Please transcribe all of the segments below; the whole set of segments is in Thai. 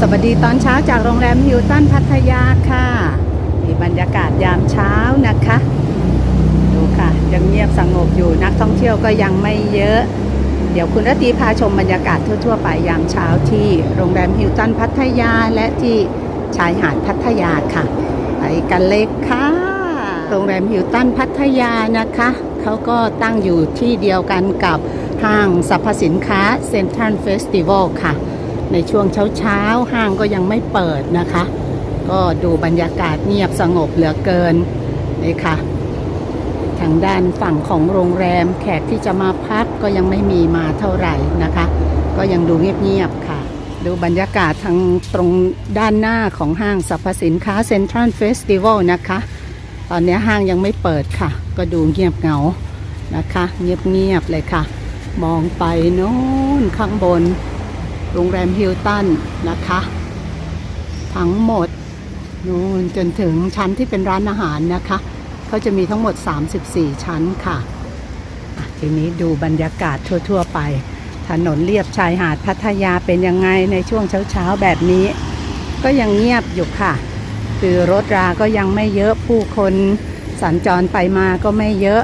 สวัสดีตอนเช้าจากโรงแรมฮิลตันพัทยาค่ะมีบรรยากาศยามเช้านะคะ ดูค่ะ ยังเงียบสงบอยู่นักท่องเที่ยวก็ยังไม่เยอะ เดี๋ยวคุณรตีพาชมบรรยากาศทั่วๆ ไปยามเช้าที่โรงแรมฮิลตันพัทยาและที่ชายหาดพัทยาค่ะ ไปกันเลยค่ะ โรงแรมฮิลตันพัทยานะคะเขาก็ตั้งอยู่ที่เดียวกันกับห้างสรรพสินค้าเซ็นทรัลเฟสติวัลค่ะ ในช่วงเช้าๆห้างก็ยังไม่เปิดนะคะ ก็ดูบรรยากาศเงียบสงบเหลือเกินนี่ค่ะ ทางด้านฝั่งของโรงแรมแขกที่จะมาพักก็ยังไม่มีมาเท่าไหร่นะคะ ก็ยังดูเงียบๆค่ะ ดูบรรยากาศทางตรงด้านหน้าของห้างสรรพสินค้าเซ็นทรัลเฟสติวัลนะคะ ตอนนี้ห้างยังไม่เปิดค่ะ ก็ดูเงียบเหงานะคะ เงียบๆเลยค่ะ มองไปโน้นข้างบน โรงแรมฮิลตันนะคะ ทั้งหมดนู่นจนถึงชั้นที่เป็นร้านอาหารนะคะเขาจะมีทั้งหมด 34 ชั้นค่ะ ทีนี้ดูบรรยากาศทั่ว ๆ ไป ถนนเลียบชายหาดพัทยาเป็นยังไงในช่วงเช้า ๆ แบบนี้ ก็ยังเงียบอยู่ค่ะ คือรถราก็ยังไม่เยอะผู้คนสัญจรไปมาก็ไม่เยอะ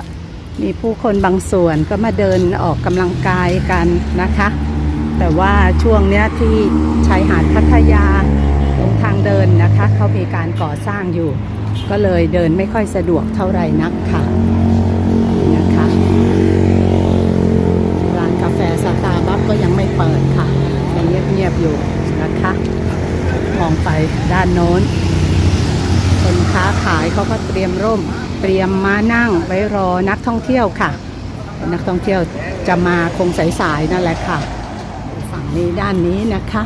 มีผู้คนบางส่วนก็มาเดินออกกำลังกายกันนะคะ แต่ว่าช่วงเนี้ยที่ชายหาดพัทยาตรงทางเดินนะคะเขามีการก่อสร้างอยู่ ก็เลยเดินไม่ค่อยสะดวกเท่าไหร่นักค่ะนะคะร้านกาแฟสตาร์บัคก็ยังไม่เปิดค่ะยังเงียบๆอยู่นะคะมองไปด้านโน้นคนค้าขายเขาก็เตรียมร่ม เตรียมมานั่งไว้รอนักท่องเที่ยวค่ะ นักท่องเที่ยวจะมาคงสายๆนั่นแหละค่ะ นี้ด้านนี้นะคะ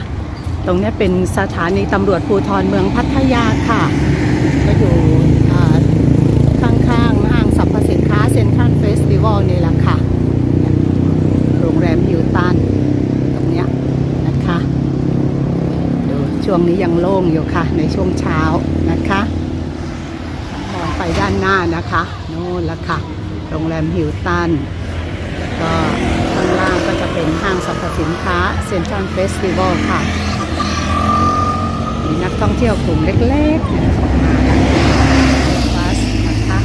ตรงนี้เป็นสถานีตำรวจภูธรเมืองพัทยาค่ะ ก็อยู่ข้างๆห้างสรรพสินค้าเซ็นทรัลเฟสติวัลนี่แหละค่ะ โรงแรมฮิลตันตรงนี้นะคะดูช่วงนี้ยังโล่งอยู่ค่ะ ในช่วงเช้านะคะมองไปด้านหน้านะคะโน่นละค่ะ โรงแรมฮิลตันก็ เป็นห้างสรรพสินค้าเซ็นทรัลเฟสติวัลค่ะ มีนักท่องเที่ยวกลุ่มเล็กๆเนี่ยมากันบัสนะคะ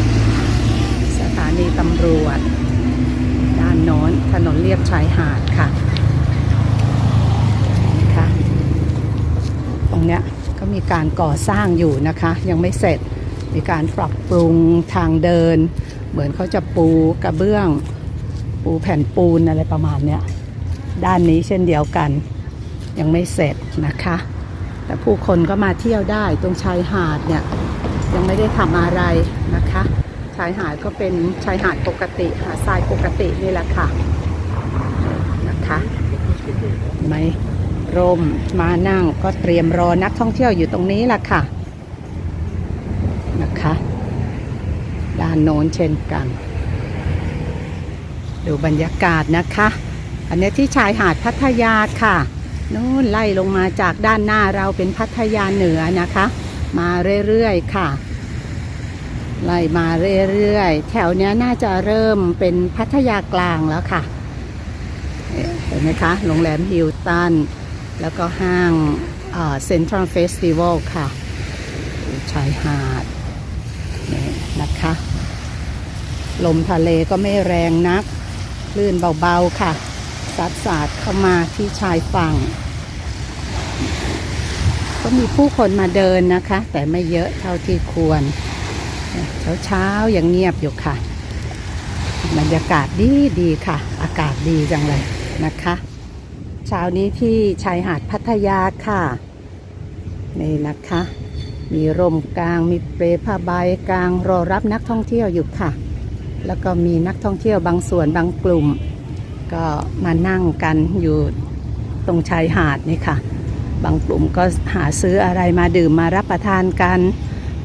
สถานีตำรวจ ด้านโน้นถนนเลียบชายหาดค่ะนะคะตรงเนี้ยก็มีการก่อสร้างอยู่นะคะ ยังไม่เสร็จมีการปรับปรุงทางเดิน เหมือนเขาจะปูกระเบื้อง ปูแผ่นปูนอะไรประมาณเนี้ย ด้านนี้เช่นเดียวกัน ยังไม่เสร็จนะคะ แต่ผู้คนก็มาเที่ยวได้ตรงชายหาดเนี่ยยังไม่ได้ทำอะไรนะคะ ชายหาดก็เป็นชายหาดปกติหาดทรายปกตินี่แหละค่ะนะคะเห็นไหมร่มมานั่งก็เตรียมรอนักท่องเที่ยวอยู่ตรงนี้แหละค่ะนะคะ ด้านโน้นเช่นกัน ดูบรรยากาศนะคะ อันนี้ที่ชายหาดพัทยาค่ะนู่นไล่ลงมาจากด้านหน้าเราเป็นพัทยาเหนือนะคะ มาเรื่อยๆค่ะ ไล่มาเรื่อยๆ แถวเนี้ยน่าจะเริ่มเป็นพัทยากลางแล้วค่ะ เห็นไหมคะ โรงแรมฮิลตัน แล้วก็ห้างเซ็นทรัลเฟสติวัลค่ะ ชายหาดนี่นะคะ ลมทะเลก็ไม่แรงนักคลื่นเบาๆค่ะ ซัดสาดเข้ามาที่ชายฝั่ง ก็มีผู้คนมาเดินนะคะ แต่ไม่เยอะเท่าที่ควร เช้าๆยังเงียบอยู่ค่ะ บรรยากาศดีดีค่ะ อากาศดีจังเลยนะคะ เช้านี้ที่ชายหาดพัทยาค่ะ นี่นะคะ มีร่มกลางมีเปรผ้าใบกลางรอรับนักท่องเที่ยวอยู่ค่ะ แล้วก็มีนักท่องเที่ยวบางส่วนบางกลุ่ม ก็มานั่งกันอยู่ตรงชายหาดนี่ค่ะ บางกลุ่มก็หาซื้ออะไรมาดื่มมารับประทานกัน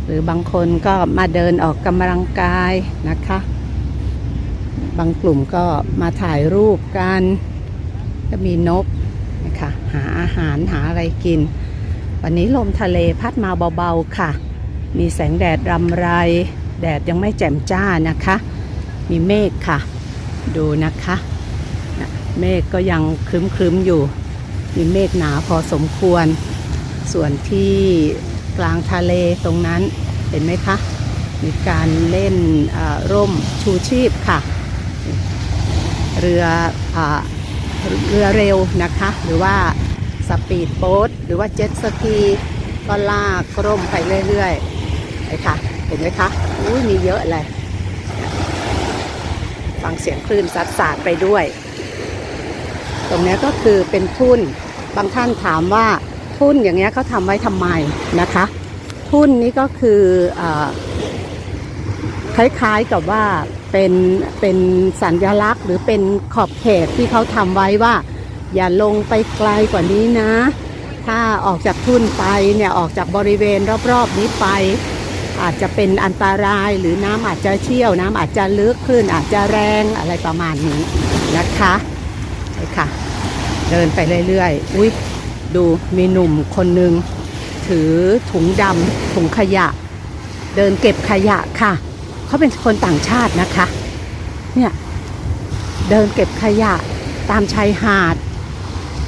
หรือบางคนก็มาเดินออกกำลังกายนะคะ บางกลุ่มก็มาถ่ายรูปกัน ก็มีนกนะคะหาอาหารหาอะไรกิน วันนี้ลมทะเลพัดมาเบาๆค่ะ มีแสงแดดรำไร แดดยังไม่แจ่มจ้านะคะ มีเมฆค่ะ ดูนะคะนะ เมฆก็ยังครึ้มๆอยู่ มีเมฆหนาพอสมควร ส่วนที่กลางทะเลตรงนั้นเห็นไหมคะ มีการเล่นร่มชูชีพค่ะ เรืออเรือเร็วนะคะ หรือว่าสปีดโบ๊ทหรือว่าเจ็ตสกีก็ลากร่มไปเรื่อยๆเลยค่ะเห็นไหมคะอุ้ยมีเยอะเลย ฟังเสียงคลื่นซัดสาดไปด้วย รงนี้ก็คือเป็นทุ่น บางท่านถามว่าทุ่นอย่างเงี้ยเขาทำไว้ทำไมนะคะ ทุ่นนี้ก็คืออคล้ายๆกับว่าเป็นเป็นสัญลักษณ์ หรือเป็นขอบเขตที่เขาทำไว้ว่า อย่าลงไปไกลกว่านี้นะ ถ้าออกจากทุ่นไปเนี่ยออกจากบริเวณรอบๆนี้ไป อาจจะเป็นอันตรายหรือน้ำอาจจะเชี่ยว น้ำอาจจะลึกขึ้นอาจจะแรงอะไรประมาณนี้นะคะ นี่ค่ะ เดินไปเรื่อยๆ อุ้ยดูมีหนุ่มคนหนึ่งถือถุงดำถุงขยะ เดินเก็บขยะค่ะ เขาเป็นคนต่างชาตินะคะ เนี่ย เดินเก็บขยะตามชายหาด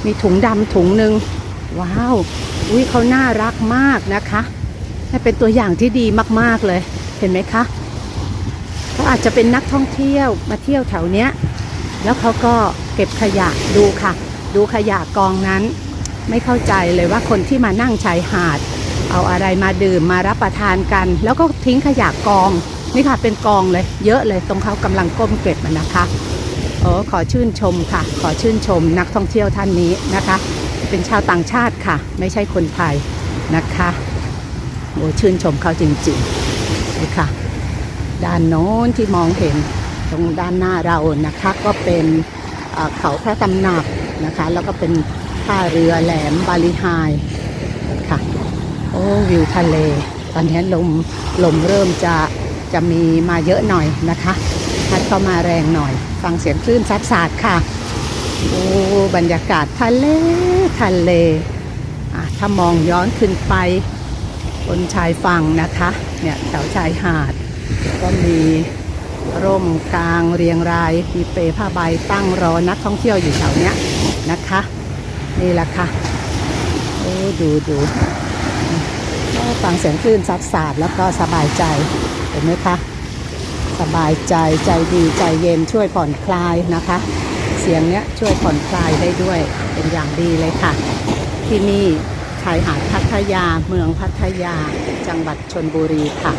มีถุงดำถุงหนึ่งว้าว อุ้ยเขาน่ารักมากนะคะให้เป็นตัวอย่างที่ดีมากๆเลย เห็นไหมคะเขาอาจจะเป็นนักท่องเที่ยวมาเที่ยวแถวเนี้ย แล้วเขาก็เก็บขยะดูค่ะ ดูขยะกองนั้น ไม่เข้าใจเลยว่าคนที่มานั่งชายหาด เอาอะไรมาดื่มมารับประทานกัน แล้วก็ทิ้งขยะกองนี่ค่ะเป็นกองเลย เยอะเลยตรงเขากำลังก้มเก็บมันนะคะโอ้ขอชื่นชมค่ะ ขอชื่นชมนักท่องเที่ยวท่านนี้นะคะ เป็นชาวต่างชาติค่ะ ไม่ใช่คนไทยนะคะโอ้ชื่นชมเขาจริงๆนี่ค่ะ ด้านโน้นที่มองเห็น ตรงด้านหน้าเรานะคะก็เป็นเขาพระตำหนักนะคะ แล้วก็เป็นท่าเรือแหลมบาลีไฮค่ะโอ้วิวทะเล ตอนนี้ลมลมเริ่มจะจะมีมาเยอะหน่อยนะคะพัดเข้ามาแรงหน่อย ฟังเสียงคลื่นซัดสาดค่ะ โอ้บรรยากาศทะเลทะเลอะถ้ามองย้อนขึ้นไปบนชายฝั่งนะคะ เนี่ยแถวชายหาด ก็มี ร่มกลางเรียงรายมีเปผ้าใบตั้งรอนักท่องเที่ยวอยู่แถวเนี้ยนะคะ นี่แหละค่ะโอ้ดูดูฟังเสียงคลื่นซัดสาดแล้วก็สบายใจเห็นไหมคะสบายใจใจดีใจเย็นช่วยผ่อนคลายนะคะ เสียงเนี้ยช่วยผ่อนคลายได้ด้วยเป็นอย่างดีเลยค่ะ ที่นี่ชายหาดพัทยาเมืองพัทยาจังหวัดชนบุรีค่ะ